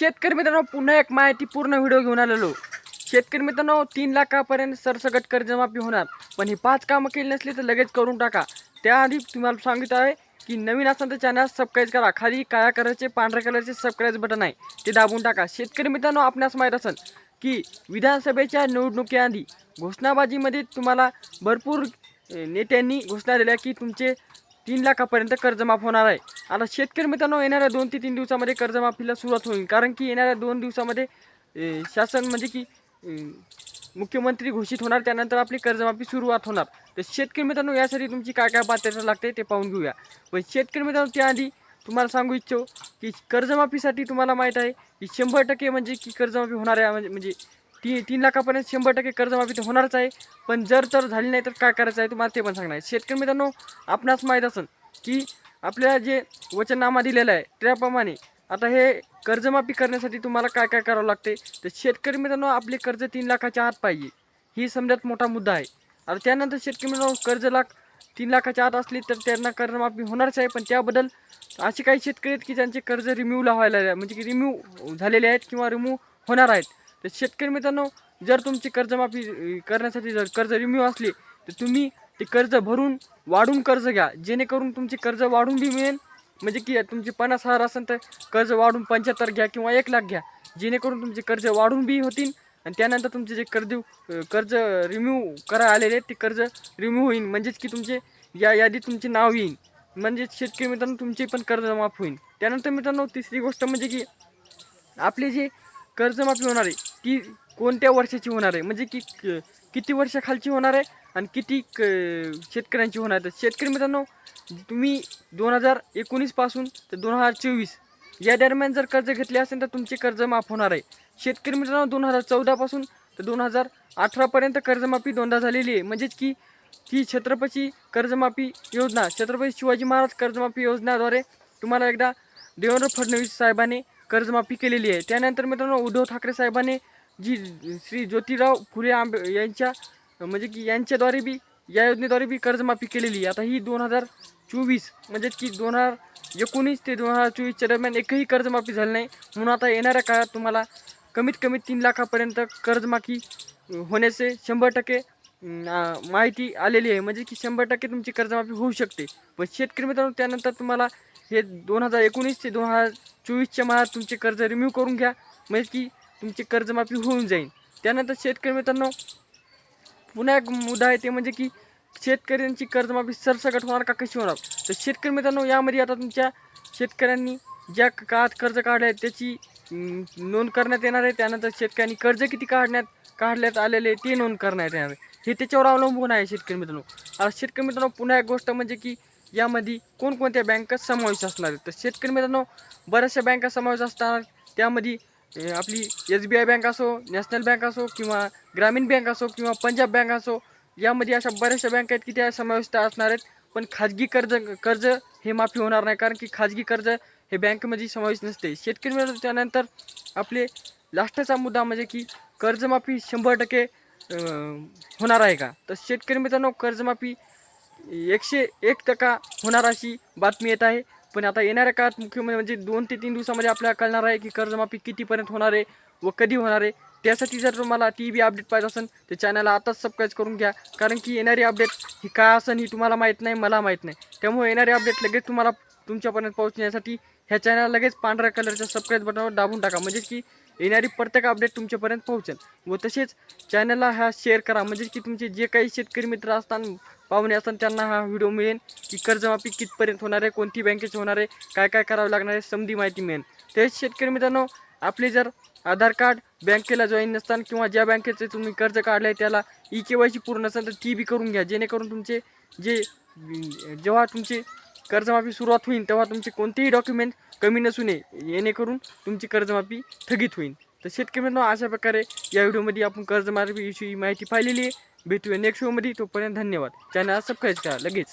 शेतकरी मित्रांनो पुन्हा एक माहितीपूर्ण व्हिडिओ घेऊन आलेलो. शेतकरी मित्रांनो तीन लाखापर्यंत सरसकट कर्जमाफी होणार. पण ही पाच कामं केली नसली तर लगेच करून टाका. त्याआधी तुम्हाला सांगितलं आहे की नवीन असेल तर चॅनल सबस्क्राईब करा. खाली काळ्या कलरचे पांढऱ्या कलरचे सबस्क्राईब बटन आहे. ते दाबून टाका. शेतकरी मित्रांनो आपणास माहीत असेल की विधानसभेच्या निवडणुकीआधी घोषणाबाजीमध्ये तुम्हाला भरपूर नेत्यांनी घोषणा दिल्या की तुमचे तीन लाखापर्यंत कर्जमाफ होणार आहे. आता शेतकरी मित्रांनो येणाऱ्या दोन ते तीन दिवसामध्ये कर्जमाफीला सुरुवात होईल. कारण की येणाऱ्या दोन दिवसामध्ये शासन म्हणजे की मुख्यमंत्री घोषित होणार त्यानंतर आपली कर्जमाफी सुरुवात होणार. तर शेतकरी मित्रांनो यासाठी तुमची काय काय पात्रता लागते ते पाहून घेऊया. पण शेतकरी मित्रांनो त्याआधी तुम्हाला सांगू इच्छो की कर्जमाफीसाठी तुम्हाला माहीत आहे की शंभर टक्के म्हणजे की कर्जमाफी होणार आहे म्हणजे म्हणजे ती तीन लाखापर्यंत शंभर टक्के कर्जमाफी तर होणारच आहे. पण जर तर झाली नाही तर काय करायचं आहे तुम्हाला ते पण सांगणार आहे. शेतकरी मित्रांनो आपणास माहीत असेल की आपल्याला जे वचननामा दिलेला आहे त्याप्रमाणे आता हे कर्जमाफी करण्यासाठी तुम्हाला काय काय करावं लागते? तर शेतकरी मित्रांनो आपले कर्ज तीन लाखाच्या आत पाहिजे. ही समजात मोठा मुद्दा आहे. आता त्यानंतर शेतकरी मित्रांनो कर्ज लाख तीन लाखाच्या आत असली तर त्यांना कर्जमाफी होणारच आहे. पण त्याबद्दल असे काही शेतकरी आहेत की ज्यांचे कर्ज रिम्यूवला व्हायला म्हणजे की रिम्यू झालेले आहेत किंवा रिमूव्ह होणार आहेत. तर शेतकरी मित्रांनो जर तुमची कर्जमाफी करण्यासाठी जर कर्ज रिम्यू असली तर तुम्ही ते कर्ज भरून वाढून कर्ज घ्या. जेणेकरून तुमचे कर्ज वाढून बी मिळेल. म्हणजे की तुमचे पन्नास हजार असेल तर कर्ज वाढून पंच्याहत्तर घ्या किंवा एक लाख घ्या. जेणेकरून तुमचे कर्ज वाढून बी होतील आणि त्यानंतर तुमचे जे कर्ज कर्ज रिम्यू करा आलेले आहेत ते कर्ज रिम्यू होईल. म्हणजेच की तुमचे या यादीत तुमचे नाव येईल. म्हणजेच शेतकरी मित्रांनो तुमचे पण कर्ज माफ होईल. त्यानंतर मित्रांनो तिसरी गोष्ट म्हणजे की आपली जी कर्जमाफी होणार आहे. ती कोणत्या वर्षाची होणार आहे? म्हणजे की क- किती वर्षाखालची होणार आहे आणि किती क शेतकऱ्यांची होणार आहे? तर शेतकरी मित्रांनो तुम्ही दोन हजार एकोणीसपासून तर दोन हजार चोवीस या दरम्यान जर कर्ज घेतले असेल तर तुमचे कर्ज माफ होणार आहे. शेतकरी मित्रांनो दोन हजार चौदापासून तर दोन हजार अठरापर्यंत कर्जमाफी दोनदा झालेली आहे. म्हणजेच की ती छत्रपती कर्जमाफी योजना छत्रपती शिवाजी महाराज कर्जमाफी योजनाद्वारे तुम्हाला एकदा देवेंद्र फडणवीस साहेबांनी कर्जमाफी केलेली आहे. त्यानंतर मित्रांनो उद्धव ठाकरे साहेबांनी जी श्री ज्योतिराव फुले आंबे यांच्या म्हणजे की यांच्याद्वारे बी या योजनेद्वारे बी कर्जमाफी केलेली आहे. आता ही दोन हजार चोवीस म्हणजे की दोन हजार एकोणीस ते दोन हजार चोवीसच्या दरम्यान एकही कर्जमाफी झाली नाही. म्हणून आता येणाऱ्या काळात तुम्हाला कमीत कमी तीन लाखापर्यंत कर्जमाफी होण्याचे शंभर टक्के माहिती आलेली आहे. म्हणजे की शंभर टक्के तुमची कर्जमाफी होऊ शकते. पण शेतकरी मित्रांनो त्यानंतर तुम्हाला हे दोन हजार एकोणीस ते दोन हजार चोवीसच्या मनात तुमचे कर्ज रिम्यू करून घ्या. म्हणजे की तुमची कर्जमाफी होऊन जाईल. त्यानंतर शेतकरी मित्रांनो पुन्हा एक मुद्दा आहे ते म्हणजे की शेतकऱ्यांची कर्जमाफी सरसकट होणार का कशी होणार? तर शेतकरी मित्रांनो यामध्ये आता तुमच्या शेतकऱ्यांनी ज्या काळात कर्ज काढले आहेत त्याची नोंद करण्यात येणार आहे. त्यानंतर शेतकऱ्यांनी कर्ज किती काढण्यात काढण्यात आलेले ते नोंद करण्यात येणार आहे. हे त्याच्यावर अवलंबून आहे शेतकरी मित्रांनो. आता शेतकरी मित्रांनो पुन्हा एक गोष्ट म्हणजे की यामध्ये कोणकोणत्या बँका समावेश असणार आहेत तर शेतकरी मित्रांनो बऱ्याचशा बँका समावेश असणार. त्यामध्ये आपली एस बी आय बँक असो नॅशनल बँक असो किंवा ग्रामीण बँक असो किंवा पंजाब बँक असो यामध्ये अशा बऱ्याचशा बँका आहेत की त्या समाविष्ट असणार आहेत. पण खाजगी कर्ज कर्ज हे माफी होणार नाही कारण की खाजगी कर्ज हे बँकेमध्ये समावेश नसते. शेतकरी मित्रांनो त्यानंतर आपले लास्टचा मुद्दा म्हणजे की कर्जमाफी शंभर टक्के होणार आहे का? तर शेतकरी मित्रांनो कर्जमाफी एकशे एक टक्का होणार अशी बातमी येत आहे. पण आता येणाऱ्या काळात मुख्यमंत्री म्हणजे दोन ते तीन दिवसामध्ये आपल्याला कळणार आहे की कर्जमाफी कितीपर्यंत होणार आहे व कधी होणार आहे. त्यासाठी जर तुम्हाला टी व्ही अपडेट पाहिजे असेल तर चॅनलला आताच सबस्क्राईब करून घ्या. कारण की येणारी अपडेट ही काय असेल ही तुम्हाला माहीत नाही मला माहीत नाही. त्यामुळे येणारी अपडेट लगेच तुम्हाला तुमच्यापर्यंत पोहोचण्यासाठी ह्या चॅनलला लगेच पांढऱ्या कलरच्या सबस्क्राईब बटनावर दाबून टाका. म्हणजे की येणारी प्रत्येक अपडेट तुमच्यापर्यंत पोहोचेल. व तसेच चॅनलला हा शेअर करा. म्हणजे की तुमचे जे काही शेतकरी मित्र असतात पाहुणे असतात त्यांना हा व्हिडिओ मिळेल. की कर्जमाफी कितपर्यंत होणार आहे कोणती बँकेची होणार आहे काय काय करावं लागणार आहे समधी माहिती मिळेल. तेच शेतकरी मित्रांनो आपले जर आधार कार्ड बँकेला जॉईन नसताना किंवा ज्या बँकेचे तुम्ही कर्ज काढलं आहे त्याला ई के वाय सी पूर्ण नसेल तर ती बी करून घ्या. जेणेकरून तुमचे जे जेव्हा तुमचे कर्जमाफी सुरुवात होईल तेव्हा तुमचे कोणतेही डॉक्युमेंट कमी नसू नये येणेकरून तुमची कर्जमाफी स्थगित होईल तर शेतकरी मित्रांनो अशा प्रकारे या व्हिडिओमध्ये आपण कर्जमाफीविषयी माहिती पाहिलेली आहे. भेटूया नेक्स्ट व्हिडिओमध्ये तोपर्यंत धन्यवाद. चॅनल सबस्क्राईब करा. लगेच.